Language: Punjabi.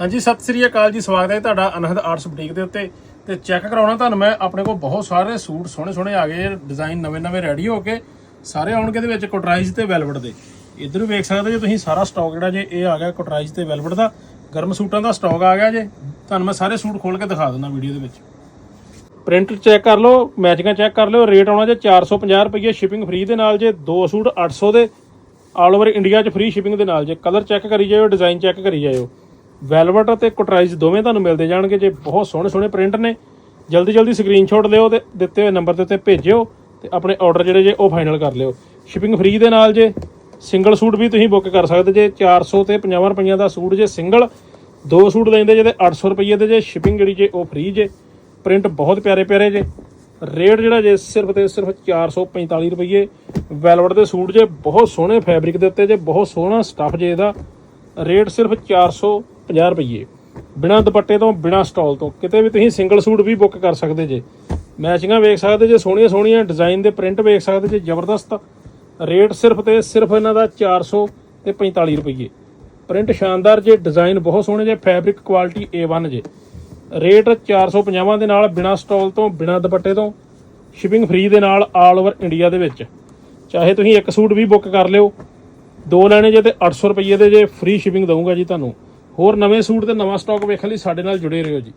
ਹਾਂਜੀ, ਸਤਿ ਸ੍ਰੀ ਅਕਾਲ ਜੀ, ਸਵਾਗਤ ਹੈ ਤੁਹਾਡਾ ਅਨਹਦ ਆਰਟਸ ਬੁਟੀਕ ਦੇ ਉੱਤੇ। ਤੇ ਚੈੱਕ ਕਰਾਉਣਾ ਤੁਹਾਨੂੰ ਮੈਂ, ਆਪਣੇ ਕੋਲ ਬਹੁਤ ਸਾਰੇ ਸੂਟ ਸੋਹਣੇ ਸੋਹਣੇ ਆ ਗਏ ਡਿਜ਼ਾਈਨ ਨਵੇਂ ਨਵੇਂ ਰੈਡੀ ਹੋ ਕੇ, ਸਾਰੇ ਆਉਣਗੇ ਦੇ ਵਿੱਚ ਕੋਟਰਾਈਜ਼ ਤੇ ਵੈਲਵਟ ਦੇ। ਇਧਰ ਵੀ ਵੇਖ ਸਕਦੇ ਜੇ ਤੁਸੀਂ, ਸਾਰਾ ਸਟਾਕ ਜਿਹੜਾ ਜੇ ਇਹ ਆ ਗਿਆ ਕੋਟਰਾਈਜ਼ ਤੇ ਵੈਲਵਟ ਦਾ, ਗਰਮ ਸੂਟਾਂ ਦਾ ਸਟਾਕ ਆ ਗਿਆ ਜੇ, ਤੁਹਾਨੂੰ ਮੈਂ ਸਾਰੇ ਸੂਟ ਖੋਲ ਕੇ ਦਿਖਾ ਦਿੰਦਾ ਵੀਡੀਓ ਦੇ ਵਿੱਚ। ਪ੍ਰਿੰਟ ਚੈੱਕ ਕਰ ਲਓ ਮੈਚਿੰਗਾਂ ਚੈੱਕ ਕਰ ਲਿਓ ਰੇਟ ਆਉਣਾ ਜੇ 450 ਰੁਪਏ ਸ਼ਿਪਿੰਗ ਫ੍ਰੀ ਦੇ ਨਾਲ ਜੇ, ਦੋ ਸੂਟ 800 ਦੇ ਆਲ ਓਵਰ ਇੰਡੀਆ 'ਚ ਫ੍ਰੀ ਸ਼ਿਪਿੰਗ ਦੇ ਨਾਲ ਜੇ। ਕਲਰ ਚੈੱਕ ਕਰੀ ਜਾਇਓ ਡਿਜ਼ਾਈਨ ਚੈੱਕ ਕਰੀ ਜਾਇਓ। ਵੈਲਵਟ ਅਤੇ ਕੋਟਰਾਈਜ਼ ਦੋਵੇਂ ਤੁਹਾਨੂੰ ਮਿਲਦੇ ਜਾਣਗੇ ਜੇ ਬਹੁਤ ਸੋਹਣੇ ਸੋਹਣੇ ਪ੍ਰਿੰਟ ਨੇ। ਜਲਦੀ ਜਲਦੀ ਸਕਰੀਨਸ਼ਾਟ ਲਿਓ ਤੇ ਦਿੱਤੇ ਹੋਏ ਨੰਬਰ ਦੇ ਉੱਤੇ ਭੇਜਿਓ ਤੇ ਆਪਣੇ ਆਰਡਰ ਜਿਹੜੇ ਜੇ ਉਹ ਫਾਈਨਲ ਕਰ ਲਿਓ। ਸ਼ਿਪਿੰਗ ਫ੍ਰੀ ਦੇ ਨਾਲ ਜੇ ਸਿੰਗਲ ਸੂਟ ਵੀ ਤੁਸੀਂ ਬੁੱਕ ਕਰ ਸਕਦੇ ਜੇ 400 ਤੇ 50 ਰੁਪਈਆਂ ਦਾ ਸੂਟ ਜੇ ਸਿੰਗਲ, ਦੋ ਸੂਟ ਲੈਂਦੇ ਜੇ ਤੇ 800 ਰੁਪਈਏ ਦੇ ਜੇ ਸ਼ਿਪਿੰਗ ਜਿਹੜੀ ਜੇ ਉਹ ਫ੍ਰੀ ਜੇ। ਪ੍ਰਿੰਟ ਬਹੁਤ ਪਿਆਰੇ ਪਿਆਰੇ ਜੇ। ਰੇਟ ਜਿਹੜਾ ਜੇ ਸਿਰਫ ਤੇ ਸਿਰਫ 445 ਰੁਪਏ ਵੈਲਵਟ ਦੇ ਸੂਟ ਜੇ ਬਹੁਤ ਸੋਹਣੇ ਫੈਬਰਿਕ ਦੇ ਉੱਤੇ ਜੇ, ਬਹੁਤ ਸੋਹਣਾ ਸਟੱਫ ਜੇ ਇਹਦਾ। ਰੇਟ ਸਿਰਫ 450 ਰੁਪਏ ਬਿਨਾ ਦੁਪੱਟੇ ਤੋਂ, ਬਿਨਾ ਸਟਾਲ ਤੋਂ। ਕਿਤੇ ਵੀ ਤੁਸੀਂ ਸਿੰਗਲ ਸੂਟ ਵੀ ਬੁੱਕ ਕਰ ਸਕਦੇ ਜੇ। ਮੈਚਿੰਗਾਂ ਵੇਖ ਸਕਦੇ ਜੇ, ਸੋਹਣੀਆਂ ਸੋਹਣੀਆਂ ਡਿਜ਼ਾਈਨ ਦੇ ਪ੍ਰਿੰਟ ਵੇਖ ਸਕਦੇ ਜੇ, ਜ਼ਬਰਦਸਤ। ਰੇਟ ਸਿਰਫ ਤੇ ਸਿਰਫ ਇਹਨਾਂ ਦਾ 400 ਤੇ 45 ਰੁਪਏ ਪ੍ਰਿੰਟ ਸ਼ਾਨਦਾਰ ਜੇ ਡਿਜ਼ਾਈਨ ਬਹੁਤ ਸੋਹਣੇ ਜੇ ਫੈਬਰਿਕ ਕੁਆਲਿਟੀ A1 ਜੇ। ਰੇਟ 450 ਦੇ ਨਾਲ, ਬਿਨਾ ਸਟਾਲ ਤੋਂ, ਬਿਨਾ ਦੁਪੱਟੇ ਤੋਂ। ਸ਼ਿਪਿੰਗ ਫ੍ਰੀ ਦੇ ਨਾਲ ਆਲ ਓਵਰ ਇੰਡੀਆ ਦੇ ਵਿੱਚ। ਚਾਹੇ ਤੁਸੀਂ ਇੱਕ ਸੂਟ ਵੀ ਬੁੱਕ ਕਰ ਲਿਓ। ਦੋ ਲੈਣੇ ਜੇ ਤੇ 800 ਰੁਪਏ ਦੇ ਜੇ ਫ੍ਰੀ ਸ਼ਿਪਿੰਗ ਦਊਂਗਾ ਜੀ ਤੁਹਾਨੂੰ। ਹੋਰ ਨਵੇਂ ਸੂਟ ਤੇ ਨਵਾਂ ਸਟਾਕ ਵੇਖਣ ਲਈ ਸਾਡੇ ਨਾਲ ਜੁੜੇ ਰਹੋ ਜੀ।